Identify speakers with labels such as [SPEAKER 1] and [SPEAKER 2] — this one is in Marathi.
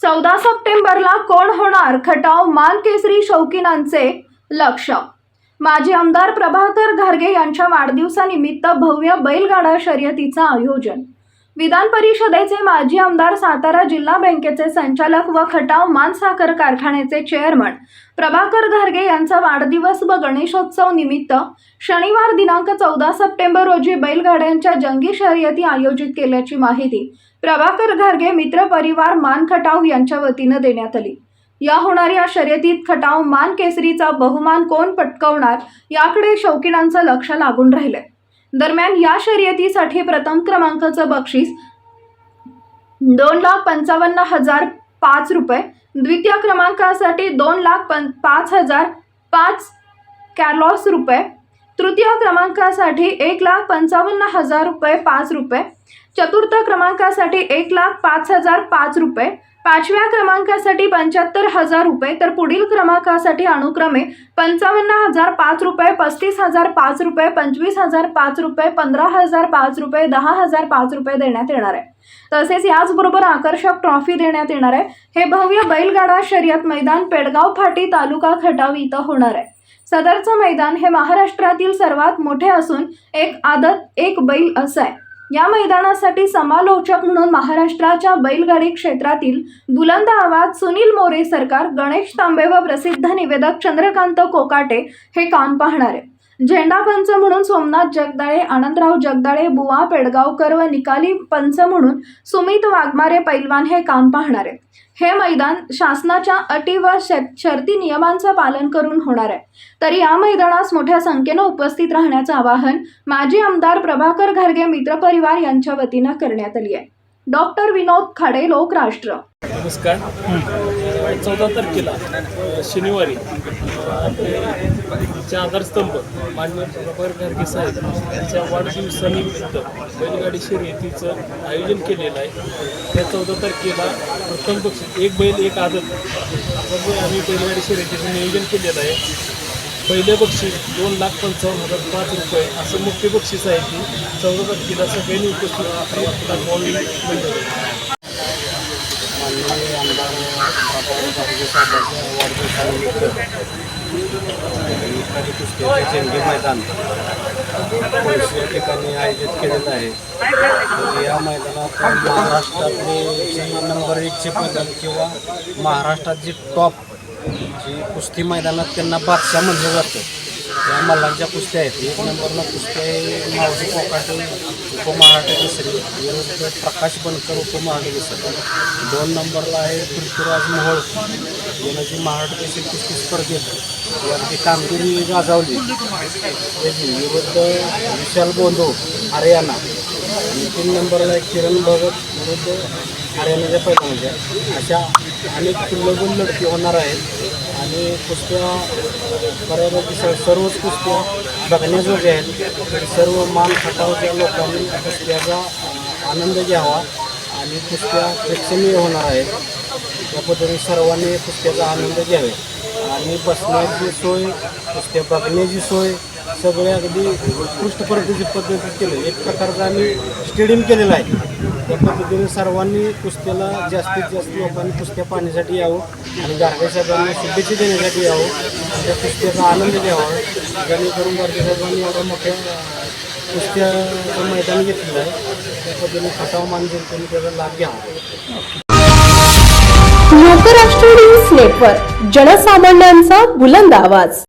[SPEAKER 1] चौदा सप्टेंबरला कोण होणार खटाव मान केसरी शौकीनांचे लक्ष? माजी आमदार प्रभाकर घारगे यांच्या वाढदिवसानिमित्त भव्य बैलगाडा शर्यतीचं आयोजन. विधान परिषदेचे माजी आमदार सातारा जिल्हा बँकेचे संचालक व खटाव मान साखर कारखान्याचे चेअरमन प्रभाकर घारगे यांचा वाढदिवस व गणेशोत्सव निमित्त शनिवार दिनांक चौदा सप्टेंबर रोजी बैलगाड्यांच्या जंगी शर्यती आयोजित केल्याची माहिती प्रभाकर घारगे मित्र परिवार मान खटाव यांच्या वतीनं देण्यात आली. या होणाऱ्या शर्यतीत खटाव मान केसरीचा बहुमान कोण पटकवणार याकडे शौकीनांचं लक्ष लागून राहिलंय. दरम्यान या शर्यतीसाठी प्रथम क्रमांकाचं बक्षीस दोन लाख पंचावन्न हजार पाच रुपये द्वितीय क्रमांकासाठी दोन लाख पं पाच हजार पाच कॅरलॉस रुपये तृतीय क्रमांकासाठी एक लाख पंचावन्न हजार रुपये पाच रुपये. चतुर्थ क्रमांकासाठी एक लाख पाच हजार पाच रुपये. पाचव्या क्रमांकासाठी पंच्याहत्तर हजार रुपये. तर पुढील क्रमांकासाठी अनुक्रमे पंचावन्न हजार पाच रुपये पस्तीस हजार पाच रुपये पंचवीस हजार पाच रुपये पंधरा हजार पाच रुपये दहा हजार पाच रुपये देण्यात येणार आहे. तसेच याचबरोबर आकर्षक ट्रॉफी देण्यात येणार आहे. हे भव्य बैलगाडा शर्यत मैदान पेडगाव फाटी तालुका खटाव इथं होणार आहे. सदरचं मैदान हे महाराष्ट्रातील सर्वात मोठे असून एक आदत एक बैल असं आहे. या मैदानासाठी समालोचक म्हणून महाराष्ट्राच्या बैलगाडी क्षेत्रातील बुलंद आवाज सुनील मोरे सरकार गणेश तांबे व प्रसिद्ध निवेदक चंद्रकांत कोकाटे हे काम पाहणार आहे. झेंडा पंच म्हणून सोमनाथ जगदाळे आनंदराव जगदाळे बुवा पेडगावकर व निकाली पंच म्हणून सुमित वाघमारे पैलवान हे काम पाहणार. आहेत हे मैदान शासनाच्या अटी व शर्ती नियमांचं पालन करून होणार आहे. तरी या मैदानास मोठ्या संख्येनं उपस्थित राहण्याचं आवाहन माजी आमदार प्रभाकर घारगे मित्रपरिवार यांच्या वतीनं करण्यात आली आहे. डॉक्टर विनोद खाडे लोकराष्ट्र
[SPEAKER 2] नमस्कार. चौदा तारखेला शनिवारी आपले आधारस्तंभ मान्य प्रभाकर गारगे साहेब यांच्या वाढदिवसानिमित्त बैलगाडी शर्यतीचं आयोजन केलेलं आहे. त्या चौदा तारखेला प्रथम पक्ष एक बैल एक आदत. असं आम्ही बैलगाडी शर्यतीचं नियोजन केलेलं आहे. पहिलं बक्षीस दोन लाख पंचावन्न हजार पाच रुपये असं मुख्य बक्षीस आहे की चौदा तारखेला सगळ्यांनी उपस्थित राहून
[SPEAKER 3] माननीय आमदार बाबासाहेब वाढदिवसानिमित्त निकाली कुस्त्याचे चेंगे मैदान या ठिकाणी आयोजित केलेलं आहे. या मैदानात महाराष्ट्रातले नंबर एकचे मैदान किंवा महाराष्ट्रात जी टॉप जी कुस्ती मैदानात त्यांना बादशाह म्हणलं जातं या मल्लांच्या कुस्त्या आहेत. एक नंबरनं कुस्त्या आहे मावजी कोकाटे उपमहाराष्ट्र केसरी. विरुद्ध प्रकाश बनकर उपमहाराष्ट्र केसरी. दोन नंबरला आहे पृथ्वीराज मोहोळ. यानं जी महाराष्ट्र केसरी कुस्ती स्पर्धेत यांची कामगिरी गाजावली. त्याची विरुद्ध विशाल बोंधो हरियाणा. आणि तीन नंबरला आहे किरण भगत विरुद्ध हरियाणाच्या पैलवानाच्या. अशा अनेक किल्लोगुल लढती होणार आहेत. आणि कुस्त्या बऱ्यापैकी स- सर्वच कुस्त्या बघण्याजोग्या आहेत. सर्व मान खटावच्या लोकांनी कुस्त्याचा आनंद घ्यावा आणि कुस्त्या प्रेक्षणीय होणार आहेत. त्या पद्धतीने सर्वांनी कुस्त्याचा आनंद घ्यावे. आणि बसण्याची सोय कुस्त्या बघण्याची सोय सगळे अगदी उत्कृष्ट पद्धतीची पद्धती केलं. एक प्रकारचं आम्ही स्टेडियम केलेलं आहे. त्या पद्धतीने सर्वांनी कुस्त्याला जास्तीत जास्त लोकांनी कुस्त्या पाहण्यासाठी यावं आणि गारगेसाहेबांना शुभेच्छा देण्यासाठी यावं. त्या कुस्त्याचा आनंद घ्यावा. जेणेकरून गारगेसाहेबांनी एवढ्या मोठ्या कुस्त्याचं मैदान घेतलेलं आहे. त्या पद्धतीने खटाव मान जनतेने त्याचा लाभ घ्यावा.
[SPEAKER 4] लोकराष्ट्र न्यूज नेटवर्क जनसामान्यांचा बुलंद आवाज.